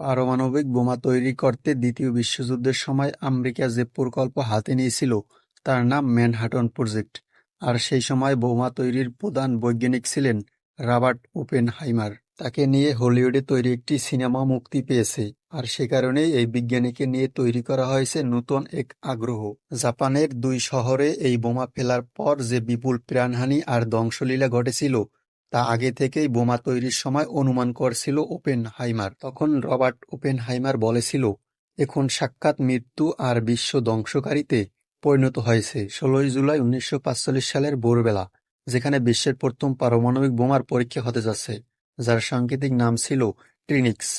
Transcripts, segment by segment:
পারমাণবিক বোমা তৈরি করতে দ্বিতীয় বিশ্বযুদ্ধের সময় আমেরিকা যে প্রকল্প হাতে নিয়েছিল, তার নাম ম্যানহাটন প্রজেক্ট। আর সেই সময় বোমা তৈরির প্রধান বৈজ্ঞানিক ছিলেন রবার্ট ওপেনহাইমার। তাকে নিয়ে হলিউডে তৈরি একটি সিনেমা মুক্তি পেয়েছে, আর সে কারণেই এই বিজ্ঞানীকে নিয়ে তৈরি করা হয়েছে নতুন এক আগ্রহ। জাপানের দুই শহরে এই বোমা ফেলার পর যে বিপুল প্রাণহানি আর ধ্বংসলীলা ঘটেছিল তা আগে থেকেই বোমা তৈরির সময় অনুমান করছিল ওপেন হাইমার তখন রবার্ট ওপেন হাইমার বলেছিল, এখন সাক্ষাৎ মৃত্যু আর বিশ্ব ধ্বংসকারীতে পরিণত হয়েছে। ষোলোই জুলাই উনিশশো সালের ভোরবেলা, যেখানে বিশ্বের প্রথম পারমাণবিক বোমার পরীক্ষা হতে যাচ্ছে, যার সাংকেতিক নাম ছিল ট্রিনিক্স।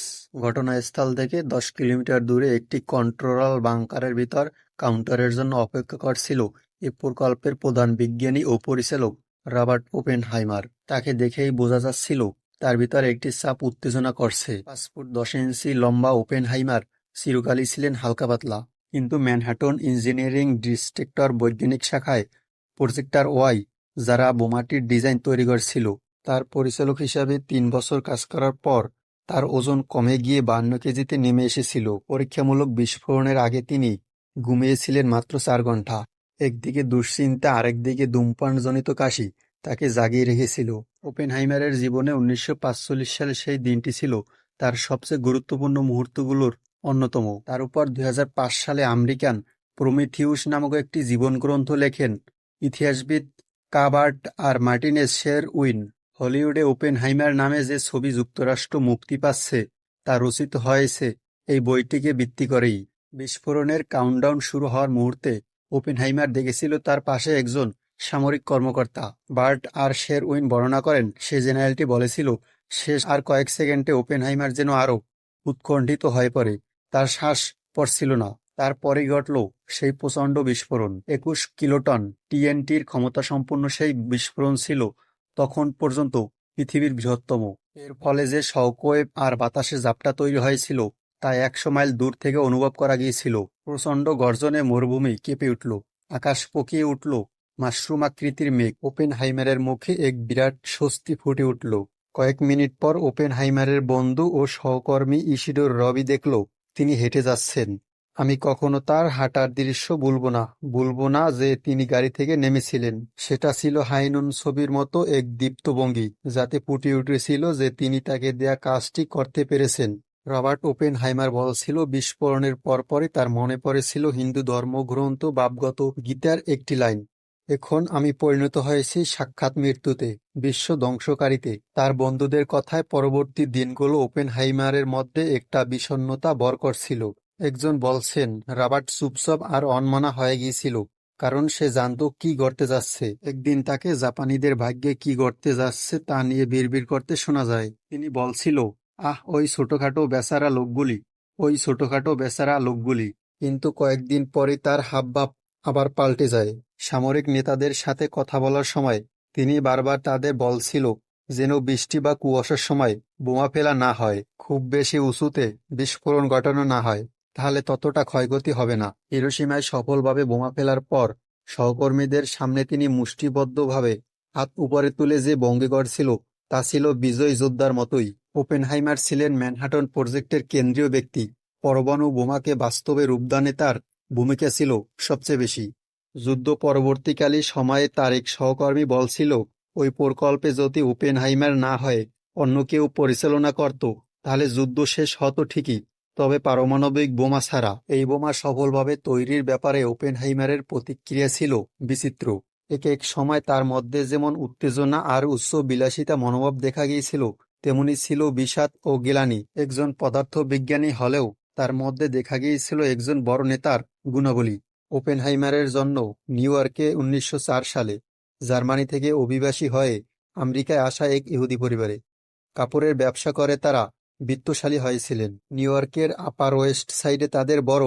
ঘটনাস্থল থেকে দশ কিলোমিটার দূরে একটি কন্ট্রোল বাংকারের ভিতর কাউন্টারের জন্য অপেক্ষা করছিল এ প্রকল্পের প্রধান বিজ্ঞানী ও পরিচালক রবার্ট ওপেনহাইমার। তাকে দেখেই বোঝা যাচ্ছিল, তার ভিতরে একটি চাপ উত্তেজনা করছে। পাঁচ ফুট দশ ইঞ্চি লম্বা ওপেনহাইমার, চিরকালই ছিলেন হালকা পাতলা। কিন্তু ম্যানহাটন ইঞ্জিনিয়ারিং ডিস্ট্রিক্টর বৈজ্ঞানিক শাখায় প্রজেক্টর ওয়াই, যারা বোমাটির ডিজাইন তৈরি করছিল, তার পরিচালক হিসাবে তিন বছর কাজ করার পর তার ওজন কমে গিয়ে বান্ন কেজিতে নেমে এসেছিল। পরীক্ষামূলক বিস্ফোরণের আগে তিনি ঘুমিয়েছিলেন মাত্র চার ঘণ্টা একদিকে দুশ্চিন্তা, আরেকদিকে ধূমপানজনিত কাশি। তাকে জাগিয়ে রেখেছিল। ওপেনহাইমারের জীবনে উনিশশো সালে সেই দিনটি ছিল তার সবচেয়ে গুরুত্বপূর্ণ মুহূর্তগুলোর অন্যতম। তার উপর দুই হাজার পাঁচ সালে আমেরিকান প্রমিথিউস নামক একটি জীবনগ্রন্থ লেখেন, ইতিহাসবিদ কাবার্ট আর মার্টিনেস শের উইন, হলিউডে ওপেনহাইমার নামে যে ছবি যুক্তরাষ্ট্র মুক্তি পাচ্ছে, তা রচিত হয়েছে, এই বইটিকে ভিত্তি করেই। বিস্ফোরণের কাউন্টডাউন শুরু হওয়ার মুহূর্তে ওপেনহাইমার দেখেছিল তার পাশে একজন সামরিক কর্মকর্তা। বার্ট আর শের উইন বর্ণনা করেন, সে জেনারেলটি বলেছিল, শেষ আর কয়েক সেকেন্ডে ওপেনহাইমার যেন আরও উৎকণ্ঠিত হয়ে পড়ে। তার শ্বাস পড়ছিল না। তারপরেই ঘটল সেই প্রচণ্ড বিস্ফোরণ। একুশ কিলোটন টিএনটির ক্ষমতা সম্পন্ন সেই বিস্ফোরণ ছিল তখন পর্যন্ত পৃথিবীর বৃহত্তম। এর ফলে যে শকওয়েভ আর বাতাসে জাপটা তৈরি হয়েছিল তা একশো মাইল দূর থেকে অনুভব করা গিয়েছিল। প্রচণ্ড গর্জনে মরুভূমি কেঁপে উঠল। আকাশ পকিয়ে উঠল। মাশরুম আকৃতির মেঘ ওপেন হাইমারের মুখে এক বিরাট স্বস্তি ফুটে উঠল। কয়েক মিনিট পর ওপেন হাইমারের বন্ধু ও সহকর্মী ইসিডোর রবি দেখল, তিনি হেঁটে যাচ্ছেন। আমি কখনো তার হাঁটার দৃশ্য ভুলব না ভুলব না যে তিনি গাড়ি থেকে নেমেছিলেন। সেটা ছিল হাইনুন ছবির মতো এক দীপ্তভঙ্গি যাতে ফুটে উঠেছিল যে তিনি তাকে দেয়া কাজটি করতে পেরেছেন। রবার্ট ওপেন হাইমার বলছিল বিস্ফোরণের পরপরই তার মনে পড়েছিল হিন্দু ধর্মগ্রন্থ বাবগত গীতার একটি লাইন। এখন আমি পরিণত হয়েছি সাক্ষাৎ মৃত্যুতে, বিশ্ব ধ্বংসকারীতে। তার বন্ধুদের কথায় পরবর্তী দিনগুলো ওপেন হাইমারের মধ্যে একটা বিষণ্ণতা বর করছিল একজন বলছেন, রাবার্ট চুপচাপ আর অনমনা হয়ে গিয়েছিল, কারণ সে জানত কি ঘটতে যাচ্ছে। একদিন তাকে জাপানিদের ভাগ্যে কি ঘটতে যাচ্ছে তা নিয়ে বিড়বিড় করতে শোনা যায়। তিনি বলছিল আহ, ওই ছোটখাটো বেচারা লোকগুলি, ওই ছোটখাটো বেচারা লোকগুলি। কিন্তু কয়েকদিন পরে তার হাবভাব আবার পাল্টে যায়। সামরিক নেতাদের সাথে কথা বলার সময় তিনি বারবার তাদের বলছিল যেন বৃষ্টি বা কুয়াশার সময় বোমা ফেলা না হয়, খুব বেশি উঁচুতে বিস্ফোরণ ঘটানো না হয়, তাহলে ততটা ক্ষয়ক্ষতি হবে না। হিরোসীমায় সফলভাবে বোমা ফেলার পর সহকর্মীদের সামনে তিনি মুষ্টিবদ্ধভাবে হাত উপরে তুলে যে ভঙ্গি ছিল, তা ছিল বিজয় যোদ্ধার মতোই। ওপেনহাইমার ছিলেন ম্যানহাটন প্রজেক্টের কেন্দ্রীয় ব্যক্তি। পরমাণু বোমাকে বাস্তবে রূপদানে তার ভূমিকা ছিল সবচেয়ে বেশি। যুদ্ধ পরবর্তীকালে সময়ে তার এক সহকর্মী বলছিল ওই প্রকল্পে যদি ওপেনহাইমার না হয়, অন্য কেউ পরিচালনা করত, তাহলে যুদ্ধ শেষ হতো ঠিকই। তবে পারমাণবিক বোমা ছাড়া এই বোমা সফলভাবে তৈরির ব্যাপারে ওপেনহাইমারের প্রতিক্রিয়া ছিল বিচিত্র। এক এক সময় তার মধ্যে যেমন উত্তেজনা আর উচ্চ বিলাসিতা মনোভাব দেখা গিয়েছিল তেমনি ছিল বিষাদ ও গিলানি। একজন পদার্থ বিজ্ঞানী হলেও তার মধ্যে দেখা গিয়েছিল একজন বড় নেতার গুণাবলী। ওপেনহাইমারের জন্য নিউ ইয়র্কে উনিশশো চার সালে। জার্মানি থেকে অভিবাসী হয়ে আমেরিকায় আসা এক ইহুদি পরিবারে। কাপড়ের ব্যবসা করে তারা বিত্তশালী হয়েছিলেন। নিউ ইয়র্কের আপার ওয়েস্ট সাইডে তাদের বড়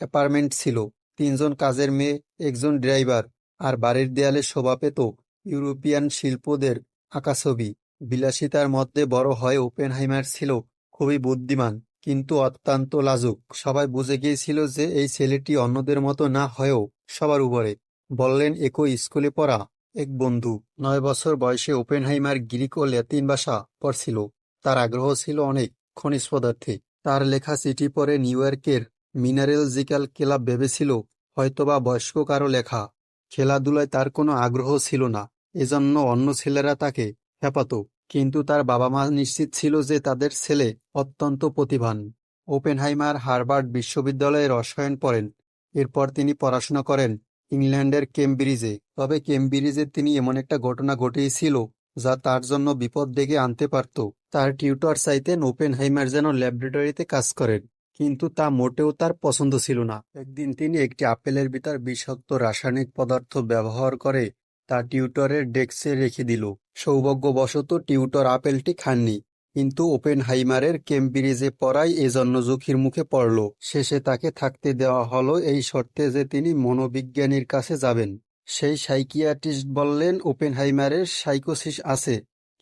অ্যাপার্টমেন্ট ছিল। তিনজন কাজের মেয়ে, একজন ড্রাইভার, আর বাড়ির দেয়ালে শোভা পেত ইউরোপিয়ান শিল্পদের আঁকা ছবি বিলাসিতার মধ্যে বড় হয়ে ওপেনহাইমার ছিল, খুবই বুদ্ধিমান, কিন্তু অত্যন্ত লাজুক। সবাই বুঝে গিয়েছিল যে এই ছেলেটি অন্যদের মতো না হয়েও সবার উপরে। বললেন, একই স্কুলে পড়া এক বন্ধু। নয় বছর বয়সে ওপেনহাইমার গ্রিক ও ল্যাতিন ভাষা পড়ছিল। তার আগ্রহ ছিল অনেক, খনিজ পদার্থে। তার লেখা চিঠি পরে নিউ ইয়র্কের মিনারেলজিক্যাল ক্লাব ভেবেছিল, হয়তোবা বয়স্ক কারও লেখা। খেলাধুলায় তার কোনো আগ্রহ ছিল না। এজন্য অন্য ছেলেরা তাকে খেপাত কিন্তু তার বাবা মা নিশ্চিত ছিল যে তাদের ছেলে অত্যন্ত প্রতিভান। ওপেনহাইমার হার্ভার্ড বিশ্ববিদ্যালয়ে রসায়ন পড়েন। এরপর তিনি পড়াশোনা করেন ইংল্যান্ডের কেমব্রিজে। তবে কেমব্রিজে তিনি এমন একটা ঘটনা ঘটিয়েছিল যা তার জন্য বিপদ ডেকে আনতে পারত। তার টিউটর চাইতেন ওপেনহাইমার যেন ল্যাবরেটরিতে কাজ করেন, কিন্তু তা মোটেও তার পছন্দ ছিল না। একদিন তিনি একটি আপেলের ভিতর বিষাক্ত রাসায়নিক পদার্থ ব্যবহার করে তা টিউটরের ডেস্কে রেখে দিল। সৌভাগ্যবশত টিউটর আপেলটি খাননি, কিন্তু ওপেনহাইমারের কেমব্রিজে পড়াই এজন্য ঝুঁকির মুখে পড়ল। শেষে তাকে থাকতে দেওয়া হলো এই শর্তে যে তিনি মনোবিজ্ঞানীর কাছে যাবেন। সেই সাইকিয়াট্রিস্ট বললেন, ওপেনহাইমারের সাইকোসিস আছে।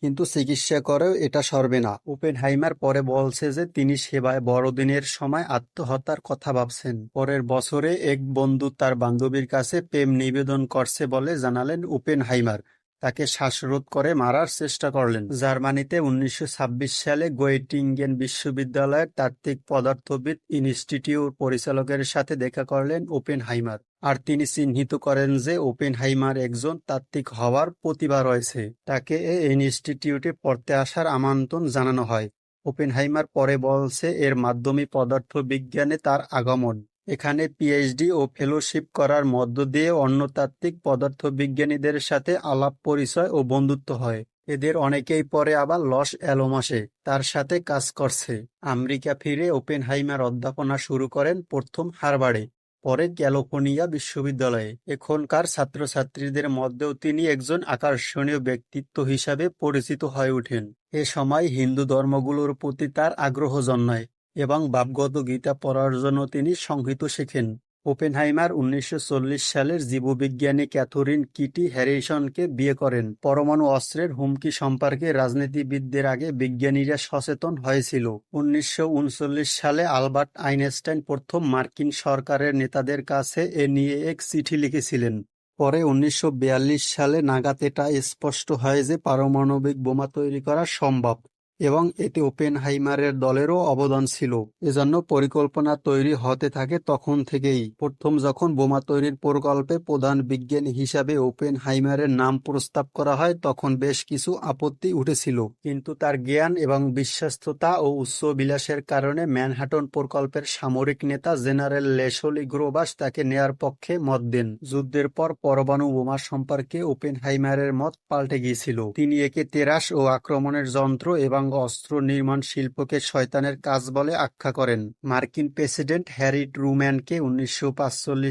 কিন্তু চিকিৎসা করেও এটা সরবে না। ওপেন হাইমার পরে বলছে যে তিনি সেবায় বড়দিনের সময় আত্মহত্যার কথা ভাবছেন। পরের বছরে এক বন্ধু তার বান্ধবীর কাছে প্রেম নিবেদন করছে বলে জানালেন ওপেনহাইমার। তাকে শ্বাসরোধ করে মারার চেষ্টা করলেন। জার্মানিতে উনিশশো ছাব্বিশ সালে গোয়েটিঙ্গেন বিশ্ববিদ্যালয়ের তাত্ত্বিক পদার্থবিদ ইনস্টিটিউট পরিচালকের সাথে দেখা করলেন ওপেনহাইমার। আর তিনি চিহ্নিত করেন যে ওপেনহাইমার একজন তাত্ত্বিক হওয়ার প্রতিভা রয়েছে। তাকে এই ইনস্টিটিউটে পড়তে আসার আমন্ত্রণ জানানো হয়। ওপেনহাইমার পরে বলছে, এর মাধ্যমে পদার্থবিজ্ঞানে তার আগমন এখানে পিএইচডি ও ফেলোশিপ করার মধ্য দিয়ে অন্যতাত্ত্বিক পদার্থবিজ্ঞানীদের সাথে আলাপ পরিচয় ও বন্ধুত্ব হয়। এদের অনেকেই পরে আবার লস অ্যালোমাসে তার সাথে কাজ করছে। আমেরিকা ফিরে ওপেনহাইমার অধ্যাপনা শুরু করেন প্রথম হার্ভার্ডে, পরে ক্যালিফোর্নিয়া বিশ্ববিদ্যালয়ে। এখনকার ছাত্রছাত্রীদের মধ্যেও তিনি একজন আকর্ষণীয় ব্যক্তিত্ব হিসাবে পরিচিত হয়ে ওঠেন। এ সময় হিন্দু ধর্মগুলোর প্রতি তার আগ্রহ জন্মায়। এবং ভাবগত গীতা পড়ার জন্য তিনি সংহিত শেখেন। ওপেনহাইমার উনিশশো চল্লিশ সালের জীববিজ্ঞানী ক্যাথরিন কিটি হ্যারিসনকে বিয়ে করেন। পরমাণু অস্ত্রের হুমকি সম্পর্কে রাজনীতিবিদদের আগে বিজ্ঞানীরা সচেতন হয়েছিল। উনিশশো উনচল্লিশ সালে আলবার্ট আইনস্টাইন প্রথম মার্কিন সরকারের নেতাদের কাছে এ নিয়ে এক চিঠি লিখেছিলেন। পরে উনিশশো বিয়াল্লিশ সালে নাগাতেটা স্পষ্ট হয় যে পারমাণবিক বোমা তৈরি করা সম্ভব। এবং এতে ওপেনহাইমারের দলেরও অবদান ছিল। এজন্য পরিকল্পনা তৈরি হতে থাকে তখন থেকেই। প্রথম যখন বোমা তৈরির প্রকল্পে প্রধান বিজ্ঞানী হিসাবে ওপেনহাইমারের নাম প্রস্তাব করা হয়, তখন বেশ কিছু আপত্তি উঠেছিল। কিন্তু তার জ্ঞান এবং বিশ্বস্ততা ও উচ্চ বিলাসের কারণে ম্যানহাটন প্রকল্পের সামরিক নেতা জেনারেল লেসলি গ্রোবাস তাকে নেয়ার পক্ষে মত দেন। যুদ্ধের পর পরমাণু বোমা সম্পর্কে ওপেনহাইমারের মত পাল্টে গিয়েছিল। তিনি একে তেরাস ও আক্রমণের যন্ত্র এবং অস্ত্র নির্মাণ শিল্পকে শয়তানের কাজ বলে আখ্যা করেন। মার্কিন প্রেসিডেন্ট হ্যারি ট্রুম্যানকে উনিশশো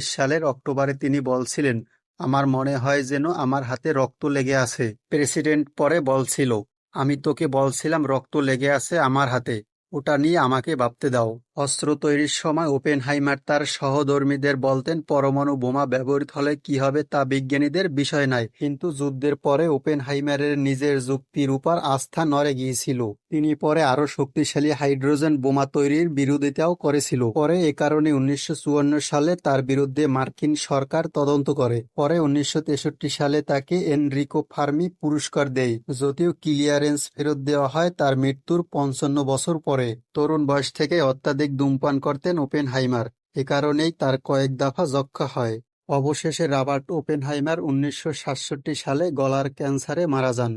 সালের অক্টোবরে তিনি বলছিলেন, আমার মনে হয় যেন আমার হাতে রক্ত লেগে আছে। প্রেসিডেন্ট পরে বলছিল, আমি তোকে বলছিলাম রক্ত লেগে আছে আমার হাতে। ওটা নিয়ে আমাকে ভাবতে দাও। অস্ত্র তৈরির সময় ওপেনহাইমার তার সহধর্মীদের বলতেন, পরমাণু বোমা ব্যবহৃত হলে কি হবে তা বিজ্ঞানীদের বিষয় নয়। কিন্তু যুদ্ধের পরে ওপেনহাইমারের নিজের যুক্তির উপর আস্থা নড়ে গিয়েছিল। তিনি পরে আরও শক্তিশালী হাইড্রোজেন বোমা তৈরির বিরোধিতাও করেছিল। পরে এ কারণে উনিশশো চুয়ান্ন সালে তার বিরুদ্ধে মার্কিন সরকার তদন্ত করে। পরে উনিশশো তেষট্টি সালে তাকে এনরিকো ফার্মি পুরস্কার দেয়। যদিও ক্লিয়ারেন্স ফেরত দেওয়া হয় তার মৃত্যুর পঞ্চান্ন বছর পরে। তরুণ বয়স থেকে অত্যাধিক ধূমপান করতেন ওপেনহাইমার। এ কারণেই তার কয়েক দফা যক্ষা হয়। অবশেষে রাবার্ট ওপেনহাইমার উনিশশো সাতষট্টি সালে গলার ক্যান্সারে মারা যান।